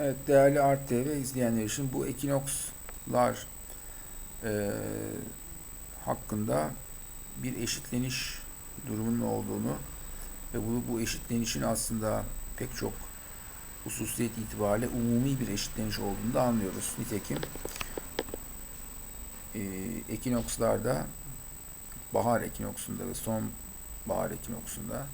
Evet değerli Art TV izleyenler için bu ekinokslar eee, hakkında bir eşitleniş durumunun olduğunu ve bu, bu eşitlenişin aslında pek çok hususiyet itibariyle umumi bir eşitleniş olduğunu da anlıyoruz. Nitekim eee ekinokslarda bahar ekinoksunda ve son bahar ekinoksunda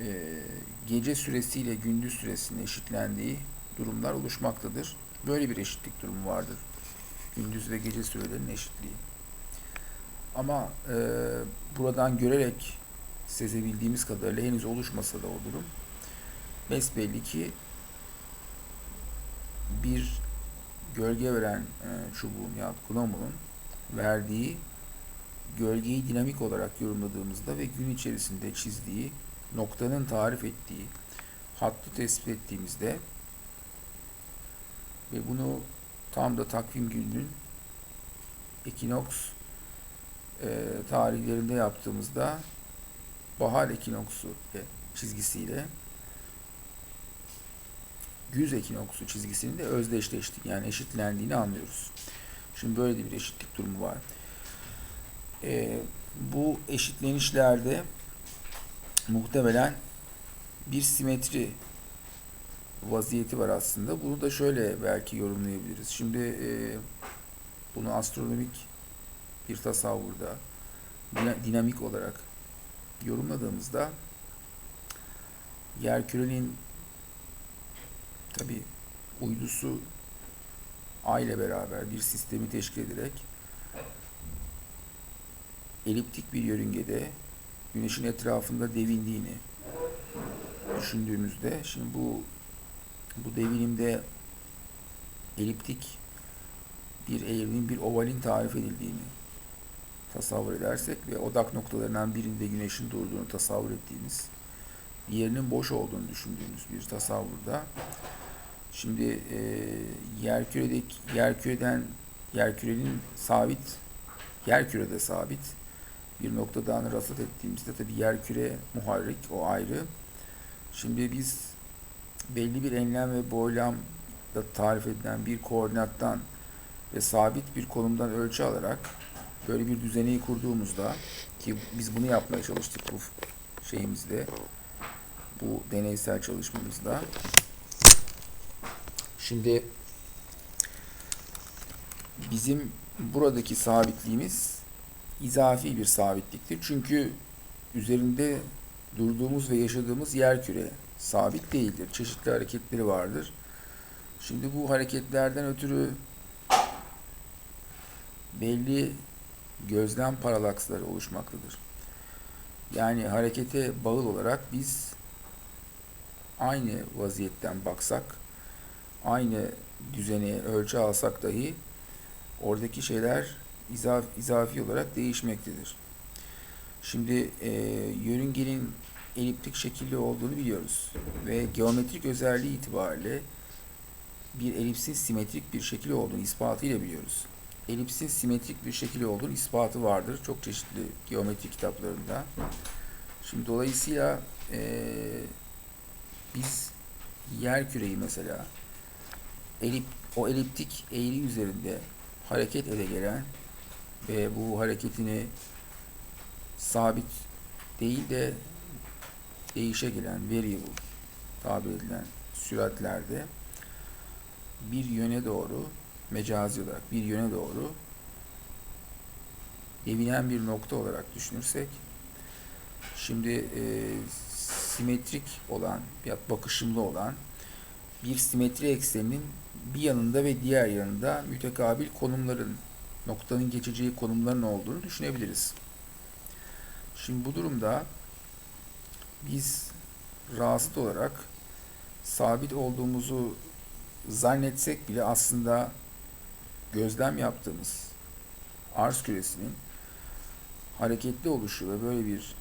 eee, gece süresiyle gündüz süresinin eşitlendiği durumlar oluşmaktadır. Böyle bir eşitlik durumu vardır. Gündüz ve gece sürelerinin eşitliği. Ama eee, buradan görerek sezebildiğimiz kadarıyla henüz oluşmasa da o durum besbelli ki bir gölge veren e, çubuğun ya gnomonun verdiği gölgeyi dinamik olarak yorumladığımızda ve gün içerisinde çizdiği noktanın tarif ettiği hattı tespit ettiğimizde ve bunu tam da takvim gününün ekinoks e, tarihlerinde yaptığımızda bahar ekinoksu e, çizgisiyle güz ekinoksu çizgisinin de özdeşleştiğini yani eşitlendiğini anlıyoruz. Şimdi böyle bir eşitlik durumu var. E, bu eşitlenişlerde muhtemelen bir simetri vaziyeti var aslında. Bunu da şöyle belki yorumlayabiliriz. Şimdi e, bunu astronomik bir tasavvurda dina- dinamik olarak yorumladığımızda yerkürenin tabi uydusu Ay ile beraber bir sistemi teşkil ederek eliptik bir yörüngede Güneşin etrafında devindiğini düşündüğümüzde şimdi bu bu devinimde eliptik bir eğrimin bir ovalin tarif edildiğini tasavvur edersek ve odak noktalarından birinde güneşin durduğunu tasavvur ettiğimiz diğerinin boş olduğunu düşündüğümüz bir tasavvurda şimdi e, yerküredeki yerküreden yerkürenin sabit yerkürede sabit bir noktadan rasat ettiğimizde tabi yerküre muharrik o ayrı. Şimdi biz belli bir enlem ve boylamda tarif edilen bir koordinattan ve sabit bir konumdan ölçü alarak böyle bir düzeneyi kurduğumuzda ki biz bunu yapmaya çalıştık bu şeyimizde bu deneysel çalışmamızda. Şimdi bizim buradaki sabitliğimiz izafi bir sabitliktir. Çünkü üzerinde durduğumuz ve yaşadığımız yer küre sabit değildir. Çeşitli hareketleri vardır. Şimdi bu hareketlerden ötürü belli gözlem paralaksları oluşmaktadır. Yani harekete bağıl olarak biz aynı vaziyetten baksak, aynı düzeni ölçü alsak dahi oradaki şeyler izaf, izafi olarak değişmektedir. Şimdi e, yörüngenin eliptik şekilli olduğunu biliyoruz ve geometrik özelliği itibariyle bir elipsin simetrik bir şekil olduğunu ispatıyla biliyoruz. Elipsin simetrik bir şekil olduğunu ispatı vardır çok çeşitli geometri kitaplarında. Şimdi dolayısıyla e, biz yer küreyi mesela elip o eliptik eğri üzerinde hareket ede gelen ve bu hareketini sabit değil de değişe gelen variable tabir edilen süratlerde bir yöne doğru mecazi olarak bir yöne doğru devinen bir nokta olarak düşünürsek şimdi e, simetrik olan ya bakışımlı olan bir simetri ekseninin bir yanında ve diğer yanında mütekabil konumların noktanın geçeceği konumların olduğunu düşünebiliriz. Şimdi bu durumda biz rahatsız olarak sabit olduğumuzu zannetsek bile aslında gözlem yaptığımız arz küresinin hareketli oluşu ve böyle bir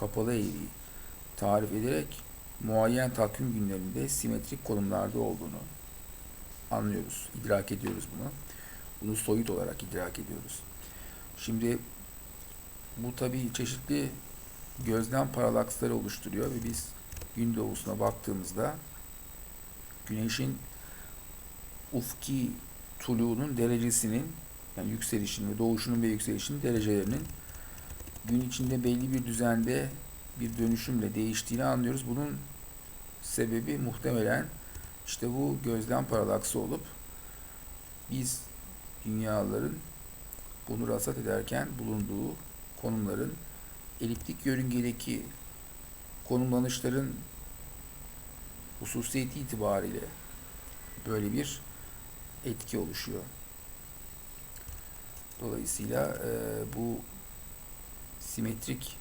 kapalı eğriyi tarif ederek muayyen takvim günlerinde simetrik konumlarda olduğunu anlıyoruz, idrak ediyoruz bunu. Bunu soyut olarak idrak ediyoruz. Şimdi bu tabii çeşitli gözlem paralaksları oluşturuyor ve biz gün doğusuna baktığımızda güneşin ufki tuluğunun derecesinin yani yükselişinin ve doğuşunun ve yükselişinin derecelerinin gün içinde belli bir düzende bir dönüşümle değiştiğini anlıyoruz. Bunun sebebi muhtemelen işte bu gözlem paralaksı olup biz dünyaların bunu rasat ederken bulunduğu konumların eliptik yörüngedeki konumlanışların hususiyeti itibariyle böyle bir etki oluşuyor. Dolayısıyla e, bu simetrik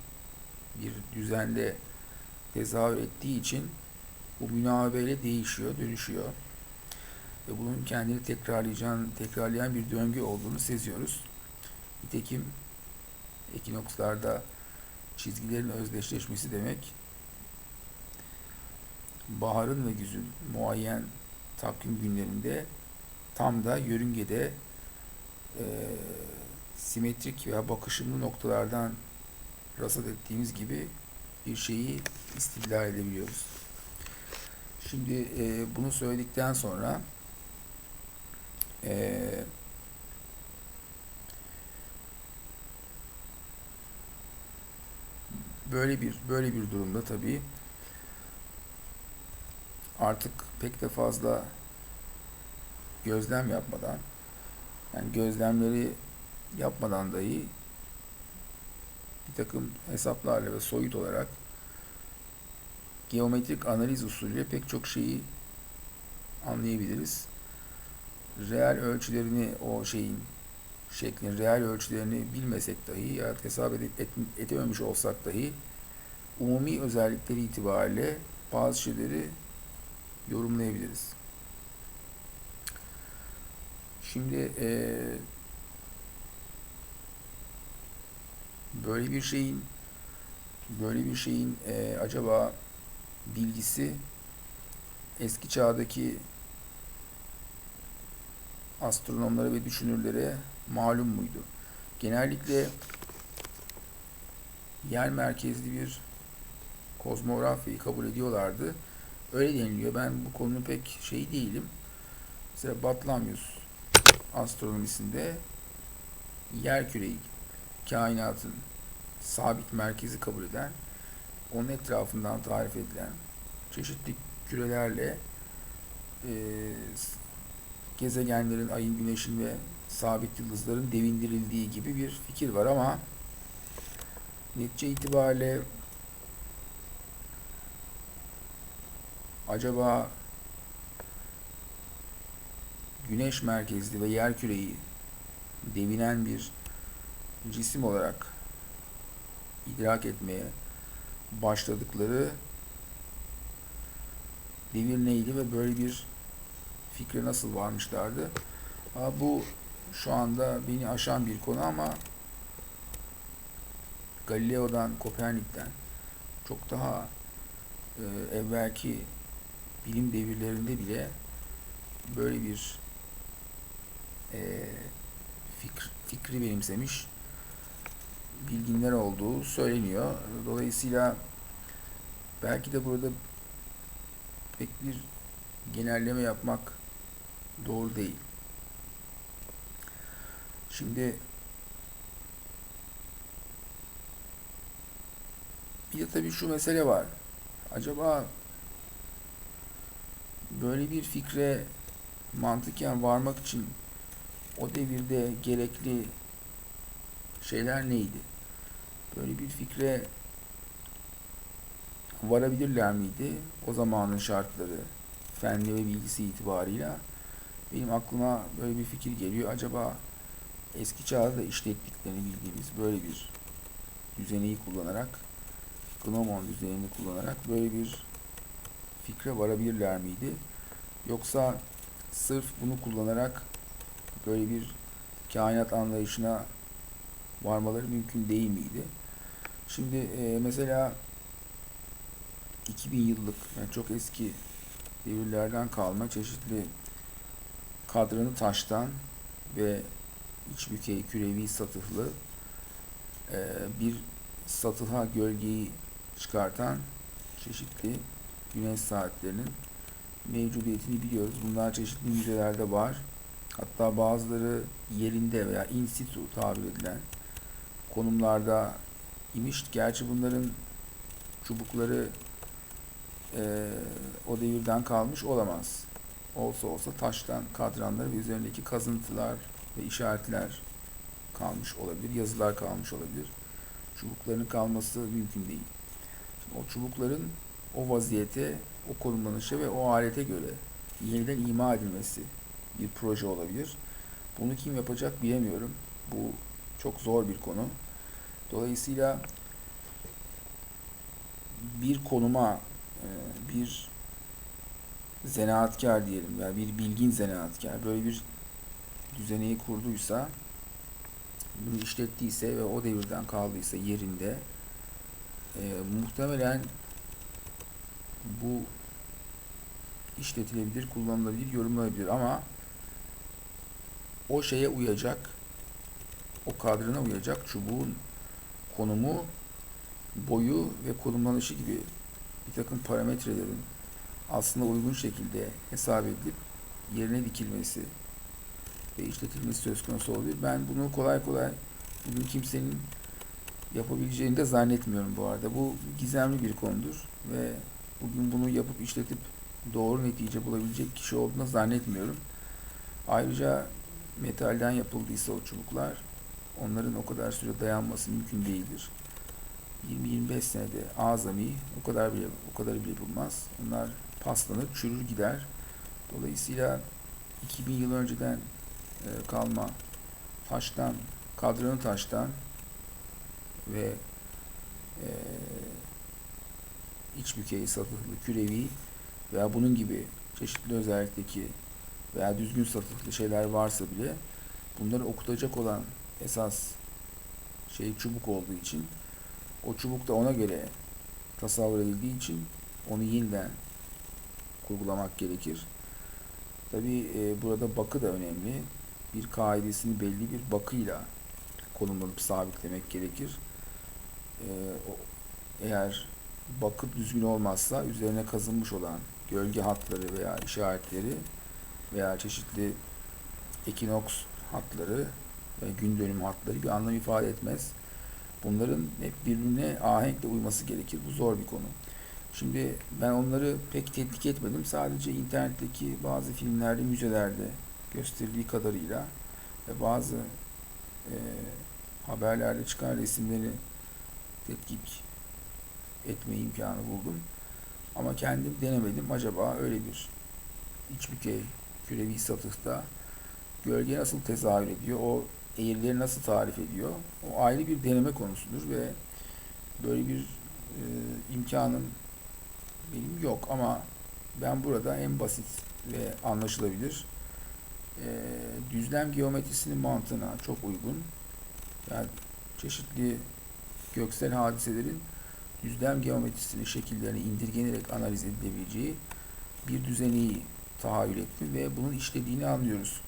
bir düzende tezahür ettiği için bu münavebeyle değişiyor, dönüşüyor. Ve bunun kendini tekrarlayan, tekrarlayan bir döngü olduğunu seziyoruz. Nitekim ekinokslarda çizgilerin özdeşleşmesi demek baharın ve güzün muayyen takvim günlerinde tam da yörüngede e, simetrik veya bakışımlı noktalardan rasat ettiğimiz gibi bir şeyi istidlal edebiliyoruz. Şimdi e, bunu söyledikten sonra e, böyle bir böyle bir durumda tabii artık pek de fazla gözlem yapmadan yani gözlemleri yapmadan dahi bir takım hesaplarla ve soyut olarak geometrik analiz usulüyle pek çok şeyi anlayabiliriz. Reel ölçülerini o şeyin şeklin reel ölçülerini bilmesek dahi ya hesap edip et, edememiş olsak dahi umumi özellikleri itibariyle bazı şeyleri yorumlayabiliriz. Şimdi e, böyle bir şeyin böyle bir şeyin e, acaba bilgisi eski çağdaki astronomlara ve düşünürlere malum muydu? Genellikle yer merkezli bir kozmografyayı kabul ediyorlardı. Öyle deniliyor. Ben bu konunun pek şey değilim. Mesela Batlamyus astronomisinde yer küreyi kainatın sabit merkezi kabul eden onun etrafından tarif edilen çeşitli kürelerle e, gezegenlerin, ayın, güneşin ve sabit yıldızların devindirildiği gibi bir fikir var ama netice itibariyle acaba güneş merkezli ve yer küreyi devinen bir cisim olarak idrak etmeye başladıkları devir neydi ve böyle bir fikre nasıl varmışlardı? Ha, bu şu anda beni aşan bir konu ama Galileo'dan, Kopernik'ten çok daha e, evvelki bilim devirlerinde bile böyle bir e, fikr, fikri benimsemiş bilginler olduğu söyleniyor. Dolayısıyla belki de burada pek bir genelleme yapmak doğru değil. Şimdi bir de tabii şu mesele var. Acaba böyle bir fikre mantıken varmak için o devirde gerekli şeyler neydi? Böyle bir fikre varabilirler miydi? O zamanın şartları, fenli ve bilgisi itibarıyla benim aklıma böyle bir fikir geliyor. Acaba eski çağda da işlettiklerini bildiğimiz böyle bir düzeneyi kullanarak Gnomon düzenini kullanarak böyle bir fikre varabilirler miydi? Yoksa sırf bunu kullanarak böyle bir kainat anlayışına varmaları mümkün değil miydi? Şimdi e, mesela 2000 yıllık yani çok eski devirlerden kalma çeşitli kadranı taştan ve iç bükey kürevi satıhlı e, bir satıha gölgeyi çıkartan çeşitli güneş saatlerinin mevcudiyetini biliyoruz. Bunlar çeşitli müzelerde var. Hatta bazıları yerinde veya in situ tabir edilen konumlarda imiş. Gerçi bunların çubukları eee, o devirden kalmış olamaz. Olsa olsa taştan kadranları ve üzerindeki kazıntılar ve işaretler kalmış olabilir. Yazılar kalmış olabilir. Çubukların kalması mümkün değil. Şimdi o çubukların o vaziyete, o konumlanışa ve o alete göre yeniden ima edilmesi bir proje olabilir. Bunu kim yapacak bilemiyorum. Bu çok zor bir konu. Dolayısıyla bir konuma e, bir zanaatkar diyelim veya bir bilgin zanaatkar böyle bir düzeneyi kurduysa bunu işlettiyse ve o devirden kaldıysa yerinde e, muhtemelen bu işletilebilir, kullanılabilir, yorumlanabilir. Ama o şeye uyacak, o kadrına uyacak çubuğun konumu, boyu ve konumlanışı gibi bir takım parametrelerin aslında uygun şekilde hesap edilip yerine dikilmesi ve işletilmesi söz konusu olabilir. Ben bunu kolay kolay bugün kimsenin yapabileceğini de zannetmiyorum bu arada. Bu gizemli bir konudur ve bugün bunu yapıp işletip doğru netice bulabilecek kişi olduğunu zannetmiyorum. Ayrıca metalden yapıldıysa o çubuklar onların o kadar süre dayanması mümkün değildir. 20-25 senede azami o kadar bile o kadar bile yapılmaz. Onlar paslanır, çürür gider. Dolayısıyla 2000 yıl önceden e, kalma taştan, kadranı taştan ve e, iç bükey satıhlı kürevi veya bunun gibi çeşitli özellikteki veya düzgün satıhlı şeyler varsa bile bunları okutacak olan esas şey çubuk olduğu için o çubuk da ona göre tasavvur edildiği için onu yeniden kurgulamak gerekir. Tabi e, burada bakı da önemli. Bir kaidesini belli bir bakıyla konumlanıp sabitlemek gerekir. E, eğer bakı düzgün olmazsa üzerine kazınmış olan gölge hatları veya işaretleri veya çeşitli ekinoks hatları ve gün dönümü hatları bir anlam ifade etmez. Bunların hep birbirine ahenkle uyması gerekir. Bu zor bir konu. Şimdi ben onları pek tetkik etmedim. Sadece internetteki bazı filmlerde, müzelerde gösterildiği kadarıyla ve bazı e, haberlerde çıkan resimleri tetkik etme imkanı buldum. Ama kendim denemedim. Acaba öyle bir iç bükey kürevi satıhta gölge nasıl tezahür ediyor? O eğrileri nasıl tarif ediyor? O ayrı bir deneme konusudur ve böyle bir e, imkanım benim yok ama ben burada en basit ve anlaşılabilir e, düzlem geometrisinin mantığına çok uygun yani çeşitli göksel hadiselerin düzlem geometrisinin şekillerini indirgenerek analiz edilebileceği bir düzeneyi tahayyül ettim ve bunun işlediğini anlıyoruz.